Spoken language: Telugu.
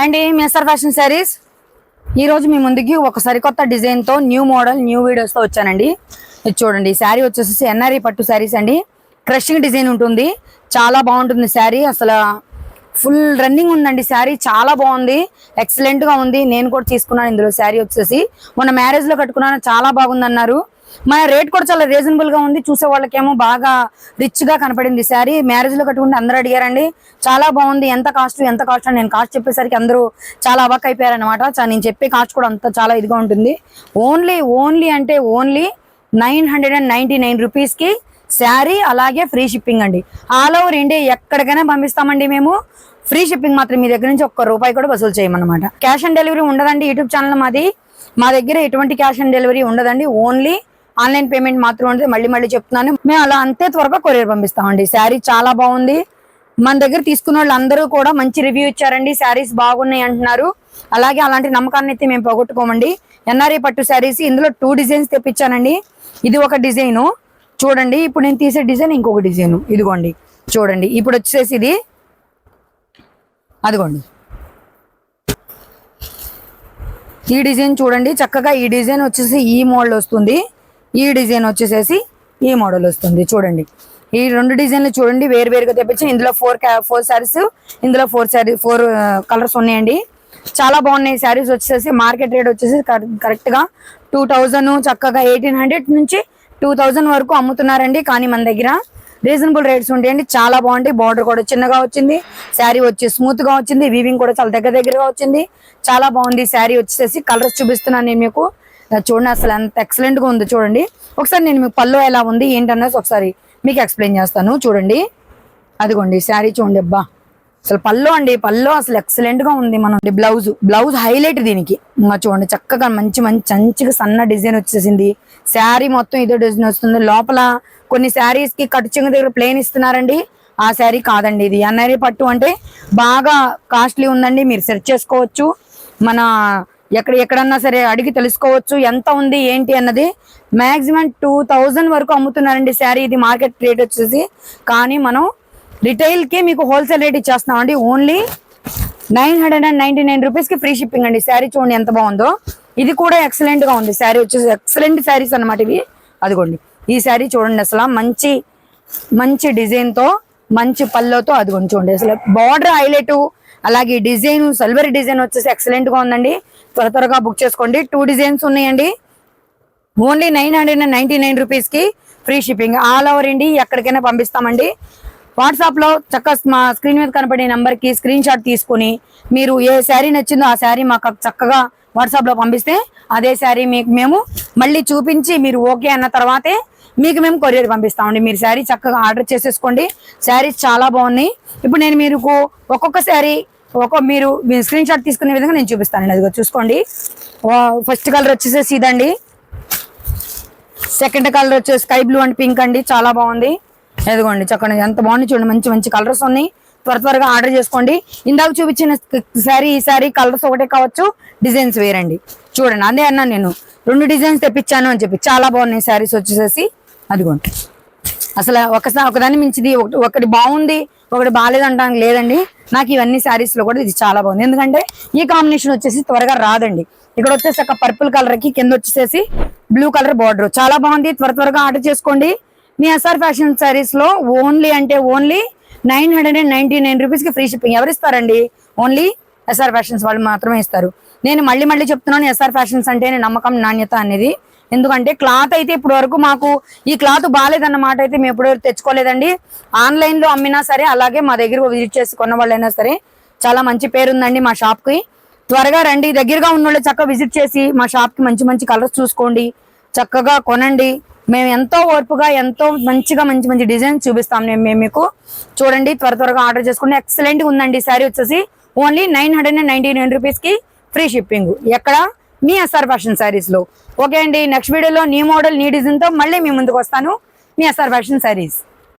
అండ్ మిస్టర్ ఫ్యాషన్ శారీస్ ఈరోజు మీ ముందుకి ఒక సరికొత్త డిజైన్తో న్యూ మోడల్ న్యూ వీడియోస్తో వచ్చానండి. ఇది చూడండి శారీ వచ్చేసి ఎన్ఆర్ఈ పట్టు శారీస్ అండి. క్రషింగ్ డిజైన్ ఉంటుంది. చాలా బాగుంటుంది శారీ. అసలు ఫుల్ రన్నింగ్ ఉందండి శారీ. చాలా బాగుంది. ఎక్సలెంట్గా ఉంది. నేను కూడా తీసుకున్నాను ఇందులో శారీ వచ్చేసి. మొన్న మ్యారేజ్లో కట్టుకున్నాను. చాలా బాగుంది అన్నారు మన రేట్ కూడా చాలా రీజనబుల్గా ఉంది. చూసే వాళ్ళకేమో బాగా రిచ్గా కనపడింది శారీ మ్యారేజ్లో కట్టుకుంటే అందరూ అడిగారండి. చాలా బాగుంది. ఎంత కాస్ట్ ఎంత కాస్ట్ అని నేను కాస్ట్ చెప్పేసరికి అందరూ చాలా అవాక్ అయిపోయారు అనమాట నేను చెప్పే కాస్ట్ కూడా అంత చాలా ఇదిగా ఉంటుంది. ఓన్లీ ఓన్లీ అంటే only nine hundred and ninety nine రూపీస్కి శారీ అలాగే ఫ్రీ షిప్పింగ్ అండి. ఆల్ ఓవర్ ఇండియా ఎక్కడికైనా పంపిస్తామండి మేము. ఫ్రీ షిప్పింగ్ మాత్రం మీ దగ్గర నుంచి ఒక్క రూపాయి కూడా వసూలు చేయమన్నమాట. క్యాష్ ఆన్ డెలివరీ ఉండదండి యూట్యూబ్ ఛానల్ మాది. మా దగ్గర ఎటువంటి క్యాష్ ఆన్ డెలివరీ ఉండదండి. ఓన్లీ ఆన్లైన్ పేమెంట్ మాత్రం ఉంటుంది మళ్ళీ మళ్ళీ చెప్తున్నాను. మేము అలా అంతే త్వరగా కొరియర్ పంపిస్తామండి. శారీ చాలా బాగుంది. మన దగ్గర తీసుకున్న వాళ్ళు అందరూ కూడా మంచి రివ్యూ ఇచ్చారండి. శారీస్ బాగున్నాయి అంటున్నారు. అలాగే అలాంటి నమ్మకాన్ని అయితే మేము పోగొట్టుకోమండి. ఎన్ఆర్ఐ పట్టు శారీస్ ఇందులో టూ డిజైన్స్ తెప్పించానండి. ఇది ఒక డిజైను. చూడండి ఇప్పుడు నేను తీసే డిజైన్ ఇంకొక డిజైన్. ఇదిగోండి చూడండి. ఇప్పుడు వచ్చేసి ఇది. అదిగోండి. ఈ డిజైన్ చూడండి చక్కగా ఈ డిజైన్ వచ్చేసి ఈ మోడల్ వస్తుంది. ఈ డిజైన్ వచ్చేసేసి ఈ మోడల్ వస్తుంది. చూడండి. ఈ రెండు డిజైన్లు చూడండి. వేరు వేరుగా తెప్పించి ఇందులో ఫోర్ ఫోర్ శారీస్ ఇందులో ఫోర్ శారీ ఫోర్ కలర్స్ ఉన్నాయండి. చాలా బాగున్నాయి. శారీస్ వచ్చేసి మార్కెట్ రేట్ వచ్చేసి కరెక్ట్గా టూ థౌజండ్ చక్కగా ఎయిటీన్ హండ్రెడ్ నుంచి టూ థౌజండ్ వరకు అమ్ముతున్నారండి. కానీ మన దగ్గర రీజనబుల్ రేట్స్ ఉంటాయండి. చాలా బాగుంటాయి. బార్డర్ కూడా చిన్నగా వచ్చింది. శారీ వచ్చి స్మూత్గా వచ్చింది. వీవింగ్ కూడా చాలా దగ్గర దగ్గరగా వచ్చింది. చాలా బాగుంది. శారీ వచ్చేసి కలర్స్ చూపిస్తున్నాను నేను మీకు. చూడండి అసలు ఎంత ఎక్సలెంట్గా ఉంది చూడండి. ఒకసారి నేను మీకు పళ్ళు ఎలా ఉంది ఏంటన్నది ఒకసారి మీకు ఎక్స్ప్లెయిన్ చేస్తాను. చూడండి. అదిగోండి శారీ చూడండి అబ్బా. అసలు పళ్ళు అండి పళ్ళు అసలు ఎక్సలెంట్గా ఉంది మనం బ్లౌజ్ బ్లౌజ్ హైలైట్ దీనికి. ఇంకా చూడండి చక్కగా మంచి మంచి మంచిగా సన్న డిజైన్ వచ్చేసింది. శారీ మొత్తం ఇదే డిజైన్ వస్తుంది. లోపల కొన్ని శారీస్కి కట్టు దగ్గర ప్లేన్ ఇస్తున్నారండి. ఆ శారీ కాదండి ఇది. అన్నరి పట్టు అంటే బాగా కాస్ట్లీ ఉందండి. మీరు సెర్చ్ చేసుకోవచ్చు. మన ఎక్కడ ఎక్కడన్నా సరే అడిగి తెలుసుకోవచ్చు ఎంత ఉంది ఏంటి అన్నది మాక్సిమం టూ థౌజండ్ వరకు అమ్ముతున్నారండి శారీ. ఇది మార్కెట్ రేట్ వచ్చేసి. కానీ మనం రిటైల్కి మీకు wholesale rate ఇచ్చేస్తామండి only nine hundred and ninety nine రూపీస్కి ఫ్రీ షిప్పింగ్ అండి. శారీ చూడండి ఎంత బాగుందో. ఇది కూడా ఎక్సలెంట్గా ఉంది. శారీ వచ్చేసి ఎక్సలెంట్ శారీస్ అన్నమాట ఇవి. అదిగోండి. ఈ శారీ చూడండి అసలు. మంచి మంచి డిజైన్తో మంచి పళ్ళతో అదిగోండి చూడండి. అసలు బార్డర్ హైలైట్ అలాగే డిజైన్ సిల్వర్ డిజైన్ వచ్చేసి ఎక్సలెంట్గా ఉందండి. త్వర త్వరగా బుక్ చేసుకోండి. టూ డిజైన్స్ ఉన్నాయండి. Only nine hundred and ninety nine రూపీస్కి free shipping all over India ఎక్కడికైనా పంపిస్తామండి. వాట్సాప్లో చక్క మా స్క్రీన్ మీద కనపడే నెంబర్కి స్క్రీన్ షాట్ తీసుకుని మీరు ఏ శారీ నచ్చిందో ఆ శారీ మాకు చక్కగా వాట్సాప్లో పంపిస్తే అదే శారీ మీకు మేము మళ్ళీ చూపించి మీరు ఓకే అన్న తర్వాతే మీకు మేము కొరియర్ పంపిస్తామండి మీరు శారీ చక్కగా ఆర్డర్ చేసేసుకోండి. శారీస్ చాలా బాగున్నాయి. ఇప్పుడు నేను మీకు ఒక్కొక్క శారీ ఒక మీరు స్క్రీన్ షాట్ తీసుకునే విధంగా నేను చూపిస్తానండి అదిగో చూసుకోండి. ఫస్ట్ కలర్ వచ్చేసేసి ఇదండి. సెకండ్ కలర్ వచ్చేసి స్కై బ్లూ అండ్ పింక్ అండి. చాలా బాగుంది. ఎదుగోండి చక్కగా ఎంత బాగుంది చూడండి. మంచి మంచి కలర్స్ ఉన్నాయి. త్వర త్వరగా ఆర్డర్ చేసుకోండి. ఇందాక చూపించిన శారీ ఈ శారీ కలర్స్ ఒకటే కావచ్చు డిజైన్స్ వేరండి. చూడండి అదే అన్నా నేను. రెండు డిజైన్స్ తెప్పించాను అని చెప్పి. చాలా బాగున్నాయి శారీస్ వచ్చేసేసి. అదిగోండి. అసలు ఒకసారి ఒకదాన్ని మించిది ఒకటి ఒకటి బాగుంది ఒకటి బాగాలేదు అంటానికి లేదండి. నాకు ఇవన్నీ శారీస్లో కూడా ఇది చాలా బాగుంది. ఎందుకంటే ఈ కాంబినేషన్ వచ్చేసి త్వరగా రాదండి. ఇక్కడ వచ్చేసి ఒక పర్పుల్ కలర్కి కింద వచ్చేసి బ్లూ కలర్ బార్డర్ చాలా బాగుంది. త్వర త్వరగా ఆర్డర్ చేసుకోండి. మీ ఎస్ఆర్ ఫ్యాషన్ శారీస్లో ఓన్లీ అంటే only nine hundred and ninety nine రూపీస్కి ఫ్రీ షిప్పింగ్ ఎవరిస్తారండి? ఓన్లీ ఎస్ఆర్ ఫ్యాషన్స్ వాళ్ళు మాత్రమే ఇస్తారు. నేను మళ్ళీ మళ్ళీ చెప్తున్నాను ఎస్ఆర్ ఫ్యాషన్స్ అంటేనే నమ్మకం నాణ్యత అనేది. ఎందుకంటే క్లాత్ అయితే ఇప్పుడు వరకు మాకు ఈ క్లాత్ బాగాలేదన్నమాట అయితే మేము ఎప్పుడు తెచ్చుకోలేదండి. ఆన్లైన్లో అమ్మినా సరే అలాగే మా దగ్గర విజిట్ చేసి కొన్న వాళ్ళైనా సరే చాలా మంచి పేరు ఉందండి మా షాప్కి త్వరగా రండి దగ్గరగా ఉన్న వాళ్ళు చక్కగా విజిట్ చేసి మా షాప్కి మంచి మంచి కలర్స్ చూసుకోండి. చక్కగా కొనండి. మేము ఎంతో ఓర్పుగా ఎంతో మంచిగా మంచి మంచి డిజైన్స్ చూపిస్తాం మేము మీకు. చూడండి త్వర త్వరగా ఆర్డర్ చేసుకోండి ఎక్సలెంట్గా ఉందండి శారీ వచ్చేసి. Only nine hundred and ninety nine రూపీస్కి ఫ్రీ షిప్పింగ్. ఎక్కడ? మీ ఎస్ఆర్ ఫ్యాషన్ శారీస్లో. ఓకే అండి నెక్స్ట్ వీడియోలో నీ మోడల్ నీ డిజైన్తో మళ్ళీ మీ ముందుకు వస్తాను. మీ ఎస్ఆర్ ఫ్యాషన్ శారీస్.